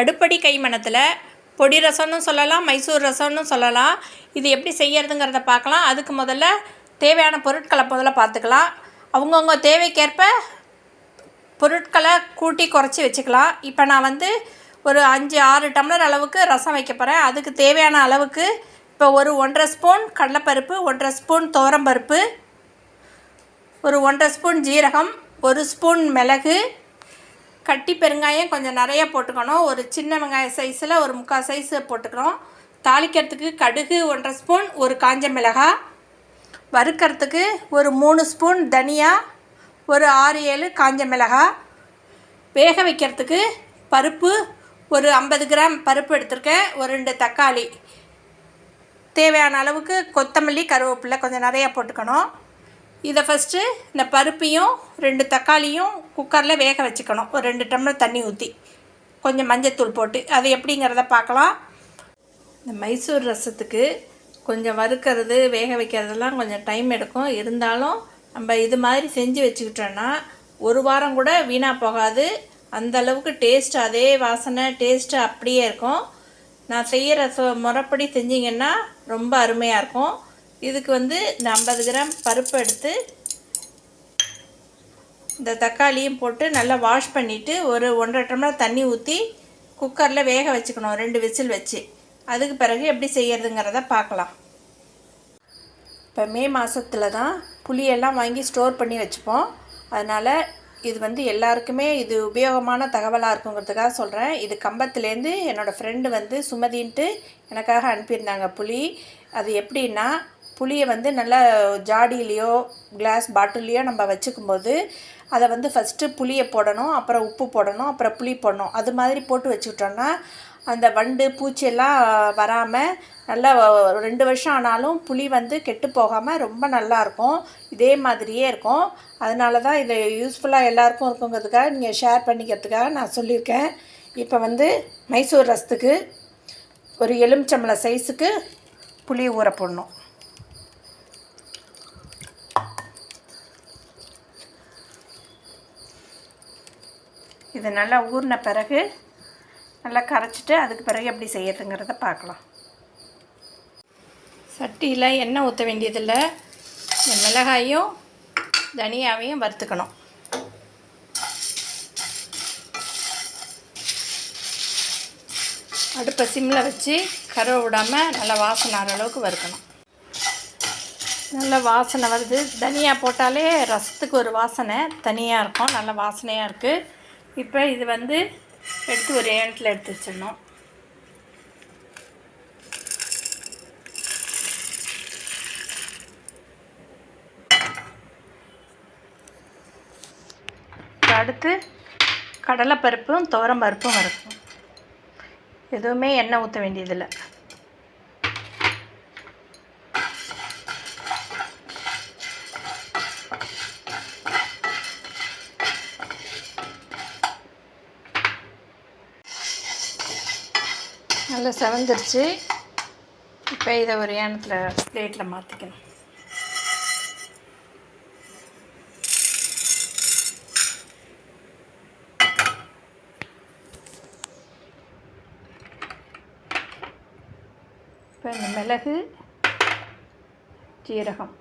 அடுப்படி கைமணத்தில் பொடி ரசம்னு சொல்லலாம் மைசூர் ரசம்னு சொல்லலாம். இது எப்படி செய்யறதுங்கிறத பார்க்கலாம். அதுக்கு முதல்ல தேவையான பொருட்களை முதல்ல பார்த்துக்கலாம். அவங்கவுங்க தேவைக்கேற்ப பொருட்களை கூட்டி குறைச்சி வச்சுக்கலாம். இப்போ நான் வந்து ஒரு அஞ்சு ஆறு டம்ளர் அளவுக்கு ரசம் வைக்க போகிறேன் அதுக்கு தேவையான அளவுக்கு இப்போ ஒரு ஒன்றரை ஸ்பூன் கடலைப்பருப்பு ஒன்றரை ஸ்பூன் துவரம்பருப்பு ஒரு ஒன்றரை ஸ்பூன் ஜீரகம் ஒரு ஸ்பூன் மிளகு கட்டி பெருங்காயம் கொஞ்சம் நிறைய போட்டுக்கணும். ஒரு சின்ன வெங்காய சைஸில் ஒரு முக்கால் சைஸ் போட்டுக்கிறோம். தாளிக்கிறதுக்கு கடுகு ஒன்றரை ஸ்பூன் ஒரு காஞ்ச மிளகாய் வறுக்கிறதுக்கு ஒரு மூணு ஸ்பூன் தனியா ஒரு ஆறு ஏழு காஞ்ச மிளகாய் வேக வைக்கிறதுக்கு பருப்பு ஒரு ஐம்பது கிராம் பருப்பு எடுத்திருக்கேன் ஒரு ரெண்டு தக்காளி. தேவையான அளவுக்கு கொத்தமல்லி கருவேப்பிலை கொஞ்சம் நிறையா போட்டுக்கணும். இதை ஃபஸ்ட்டு இந்த பருப்பையும் ரெண்டு தக்காளியும் குக்கரில் வேக வச்சுக்கணும். ஒரு ரெண்டு டம்ளர் தண்ணி ஊற்றி கொஞ்சம் மஞ்சத்தூள் போட்டு. அது எப்படிங்கிறத பார்க்கலாம். இந்த மைசூர் ரசத்துக்கு கொஞ்சம் வறுக்கிறது வேக வைக்கிறதெல்லாம் கொஞ்சம் டைம் எடுக்கும். இருந்தாலும் நம்ம இது மாதிரி செஞ்சு வச்சுக்கிட்டோன்னா ஒரு வாரம் கூட வீணாக போகாது. அந்தளவுக்கு டேஸ்ட் அதே வாசனை டேஸ்ட்டு அப்படியே இருக்கும். நான் செய்கிற சொ முறைப்படி செஞ்சிங்கன்னா ரொம்ப அருமையாக இருக்கும். இதுக்கு வந்து இந்த ஐம்பது கிராம் பருப்பு எடுத்து இந்த தக்காளியும் போட்டு நல்லா வாஷ் பண்ணிவிட்டு ஒரு ஒன்றரை டம்ளர் தண்ணி ஊற்றி குக்கரில் வேக வச்சுக்கணும் ரெண்டு விசில் வச்சு. அதுக்கு பிறகு எப்படி செய்கிறதுங்கிறத பார்க்கலாம். இப்போ மே மாதத்தில் தான் புளியெல்லாம் வாங்கி ஸ்டோர் பண்ணி வச்சுப்போம். அதனால் இது வந்து எல்லாருக்குமே இது உபயோகமான தகவலாக இருக்குங்கிறதுக்காக சொல்கிறேன் இது கம்பத்துலேருந்து என்னோடய ஃப்ரெண்டு வந்து சுமதின்ட்டு எனக்காக அனுப்பியிருந்தாங்க புளி. அது எப்படின்னா புளியை வந்து நல்லா ஜாடியிலையோ கிளாஸ் பாட்டில்லையோ நம்ம வச்சுக்கும்போது அதை வந்து ஃபஸ்ட்டு புளியை போடணும் அப்புறம் உப்பு போடணும் அப்புறம் புளி போடணும். அது மாதிரி போட்டு வச்சுக்கிட்டோன்னா அந்த வண்டு பூச்சியெல்லாம் வராமல் நல்லா ரெண்டு வருஷம் ஆனாலும் புளி வந்து கெட்டு போகாமல் ரொம்ப நல்லாயிருக்கும் இதே மாதிரியே இருக்கும். அதனால தான் இது யூஸ்ஃபுல்லாக எல்லாருக்கும் இருக்குங்கிறதுக்காக நீங்கள் ஷேர் பண்ணிக்கிறதுக்காக நான் சொல்லியிருக்கேன். இப்போ வந்து மைசூர் ரசத்துக்கு ஒரு எலுமிச்சம்பழம் சைஸுக்கு புளி ஊற போடணும். இது நல்லா ஊறின பிறகு நல்லா கரைச்சிட்டு அதுக்கு பிறகு எப்படி செய்யறதுங்கிறத பார்க்கலாம். சட்டியில் எண்ணெய் ஊற்ற வேண்டியதில்லை. இந்த மிளகாயும் தனியாவையும் வறுத்துக்கணும். அடுப்பை சிம்மில் வச்சு கருவை விடாமல் நல்லா வாசனை ஆகிற அளவுக்கு வறுக்கணும். நல்ல வாசனை வருது. தனியாக போட்டாலே ரசத்துக்கு ஒரு வாசனை தனியாக இருக்கும். நல்ல வாசனையாக இருக்குது இப்போ இது வந்து எடுத்து ஒரு ஏனத்தில் எடுத்து வச்சிடணும். அடுத்து கடலைப்பருப்பும் துவரம் பருப்பும் வறுக்கும் எதுவுமே எண்ணெய் ஊற்ற வேண்டியதில்லை. செவந்துருச்சு இப்போ இதை ஒரு ஏனத்தில் பிளேட்டில் மாற்றிக்கணும் இப்போ இந்த மிளகு ஜீரகம்.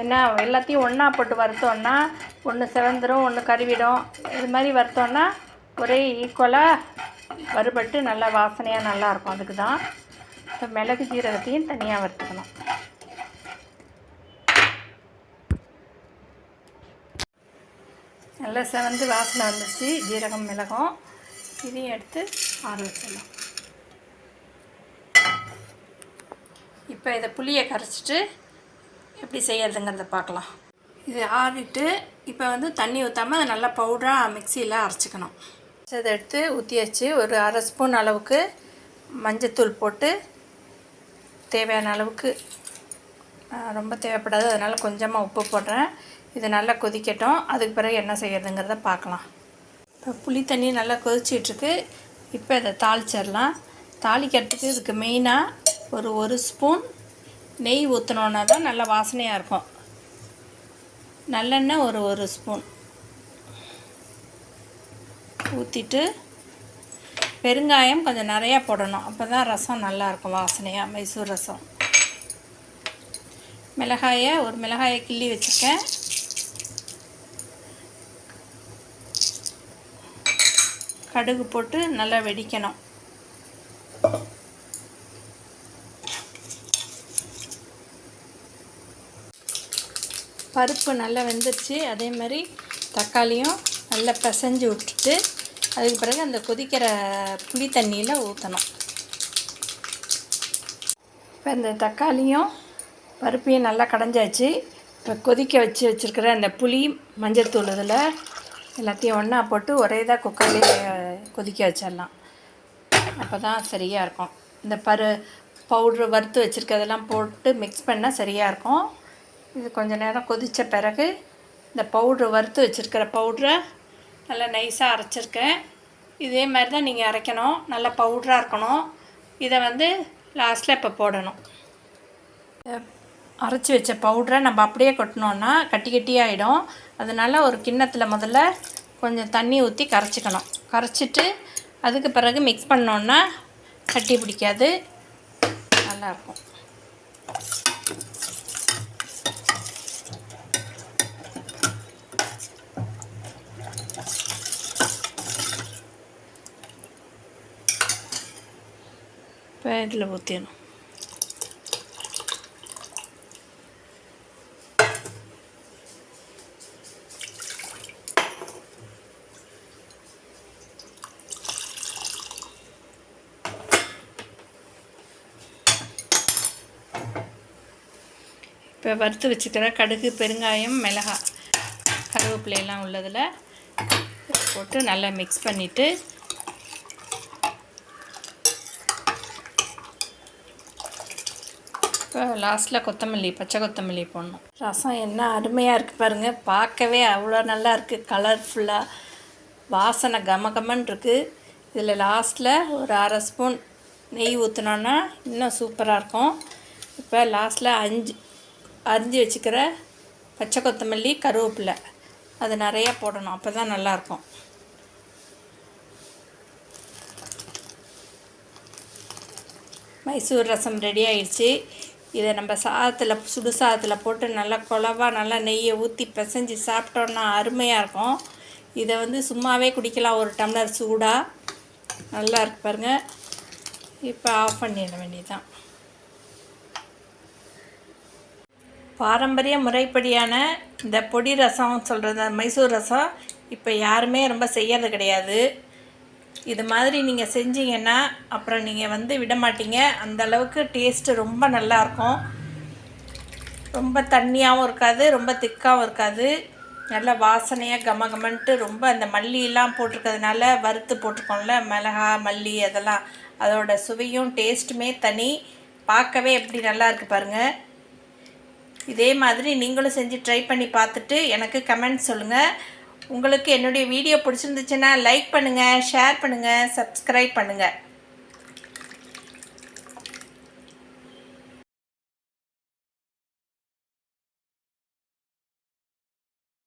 ஏன்னா எல்லாத்தையும் ஒன்றா போட்டு வறுத்தோன்னா ஒன்று செவந்துடும் ஒன்று கருவிடும். இது மாதிரி வறுத்தோன்னா ஒரே ஈக்குவலாக வறுபட்டு நல்லா வாசனையாக நல்லாயிருக்கும். அதுக்கு தான் இப்போ மிளகு ஜீரகத்தையும் தனியாக வறுத்துக்கணும். நல்லா செவந்து வாசனை வந்துச்சு ஜீரகம் மிளகும். இதையும் எடுத்து ஆற வச்சிடலாம். இப்போ இதை புளியை கரைச்சிட்டு எப்படி செய்கிறதுங்கிறத பார்க்கலாம். இது ஆறிட்டு இப்போ வந்து தண்ணி ஊற்றாமல் அதை நல்லா பவுடராக மிக்சியில் அரைச்சிக்கணும். அதை எடுத்து ஊற்றியாச்சு ஒரு அரை ஸ்பூன் அளவுக்கு மஞ்சத்தூள் போட்டு தேவையான அளவுக்கு ரொம்ப தேவைப்படாது. அதனால் கொஞ்சமாக உப்பு போடுறேன். இது நல்லா கொதிக்கட்டும். அதுக்கு பிறகு என்ன செய்யறதுங்கிறத பார்க்கலாம். இப்போ புளி தண்ணி நல்லா கொதிச்சிட்ருக்கு. இப்போ இதை தாளிச்சிடலாம். தாளிக்கிறதுக்கு இதுக்கு மெயினாக ஒரு ஒரு ஸ்பூன் நெய் ஊற்றினோன்னா தான் நல்லா வாசனையாக இருக்கும். நல்லெண்ணெய் ஒரு ஒரு ஸ்பூன். ஊற்றிட்டு பெருங்காயம் கொஞ்சம் நிறையா போடணும். அப்போ தான் ரசம் நல்லாயிருக்கும் வாசனையாக மைசூர் ரசம். மிளகாயை ஒரு மிளகாயை கிள்ளி வச்சுருக்கேன். கடுகு போட்டு நல்லா வெடிக்கணும். பருப்பு நல்லா வெந்துருச்சு. அதே மாதிரி தக்காளியும் நல்லா பிசைஞ்சு விட்டுட்டு அதுக்கு பிறகு அந்த கொதிக்கிற புளி தண்ணியில் ஊற்றணும் இப்போ இந்த தக்காளியும் பருப்பையும் நல்லா கடைஞ்சாச்சு. இப்போ கொதிக்க வச்சு வச்சுருக்கிற அந்த புளி மஞ்சள்தூள் இதில் எல்லாத்தையும் ஒன்றா போட்டு ஒரே இதாக குக்கர்லேயே கொதிக்க வச்சிடலாம். அப்போ தான் சரியாக இருக்கும். இந்த பரு பவுட்ரு வறுத்து வச்சுருக்கிறதெல்லாம் போட்டு மிக்ஸ் பண்ணால் சரியாக இருக்கும். இது கொஞ்சம் நேரம் கொதித்த பிறகு இந்த பவுட்ரு வறுத்து வச்சுருக்கிற பவுட்ரை நல்லா நைஸாக அரைச்சிருக்கேன். இதே மாதிரி தான் நீங்கள் அரைக்கணும். நல்லா பவுட்ராக இருக்கணும். இதை வந்து லாஸ்ட்டில் இப்போ போடணும். அரைச்சி வச்ச பவுட்ரை நம்ம அப்படியே கொட்டினோன்னா கட்டி கட்டியாகிடும் அதனால் ஒரு கிண்ணத்தில் முதல்ல கொஞ்சம் தண்ணி ஊற்றி கரைச்சிக்கணும். கரைச்சிட்டு அதுக்கு பிறகு மிக்ஸ் பண்ணோன்னா கட்டி பிடிக்காது. நல்லாயிருக்கும் இப்போ இதில் ஊற்றிடணும் இப்போ வறுத்து வச்சுக்கிற கடுகு பெருங்காயம் மிளகாய் கருவேப்பிலையெல்லாம் உள்ளதில் போட்டு நல்லா மிக்ஸ் பண்ணிவிட்டு இப்போ லாஸ்ட்டில் கொத்தமல்லி பச்சை கொத்தமல்லி போடணும். ரசம் என்ன அருமையாக இருக்குது பாருங்கள் பார்க்கவே அவ்வளோ நல்லா இருக்குது கலர்ஃபுல்லாக வாசனை கம இருக்குது இதில் லாஸ்ட்டில் ஒரு அரை ஸ்பூன் நெய் ஊற்றினோன்னா இன்னும் சூப்பராக இருக்கும். இப்போ லாஸ்ட்டில் அஞ்சு அரிஞ்சு வச்சுக்கிற பச்சை கொத்தமல்லி கருவேப்பிலை. அது நிறையா போடணும். அப்போ தான் நல்லாயிருக்கும் மைசூர் ரசம் ரெடி ஆயிடுச்சு. இதை நம்ம சாதத்தில் சுடு சாதத்தில் போட்டு நல்லா குழவா நல்லா நெய்யை ஊற்றி பிசைஞ்சு சாப்பிட்டோன்னா அருமையாக இருக்கும். இதை வந்து சும்மாவே குடிக்கலாம் ஒரு டம்ளர் சூடாக நல்லா இருக்கு பாருங்கள் இப்போ ஆஃப் பண்ணிட வேண்டியதுதான். பாரம்பரிய முறைப்படியான இந்த பொடி ரசம் சொல்கிறது மைசூர் ரசம் இப்போ யாருமே ரொம்ப செய்யறது கிடையாது. இது மாதிரி நீங்கள் செஞ்சீங்கன்னா அப்புறம் நீங்கள் வந்து விட மாட்டீங்க அந்த அளவுக்கு டேஸ்ட்டு ரொம்ப நல்லாயிருக்கும் ரொம்ப தண்ணியாகவும் இருக்காது ரொம்ப திக்காகவும் இருக்காது. நல்லா வாசனையாக கம கமன்ட்டு ரொம்ப அந்த மல்லியெல்லாம் போட்டிருக்கிறதுனால வறுத்து போட்டிருக்கோம்ல மிளகா மல்லி அதெல்லாம். அதோட சுவையும் டேஸ்ட்டுமே தனி. பார்க்கவே எப்படி நல்லா இருக்குது பாருங்கள் இதே மாதிரி நீங்களும் செஞ்சு ட்ரை பண்ணி பார்த்துட்டு எனக்கு கமெண்ட் சொல்லுங்கள் உங்களுக்கு என்னுடைய வீடியோ பிடிச்சிருந்துச்சுன்னா லைக் பண்ணுங்கள் ஷேர் பண்ணுங்கள் சப்ஸ்கிரைப் பண்ணுங்கள்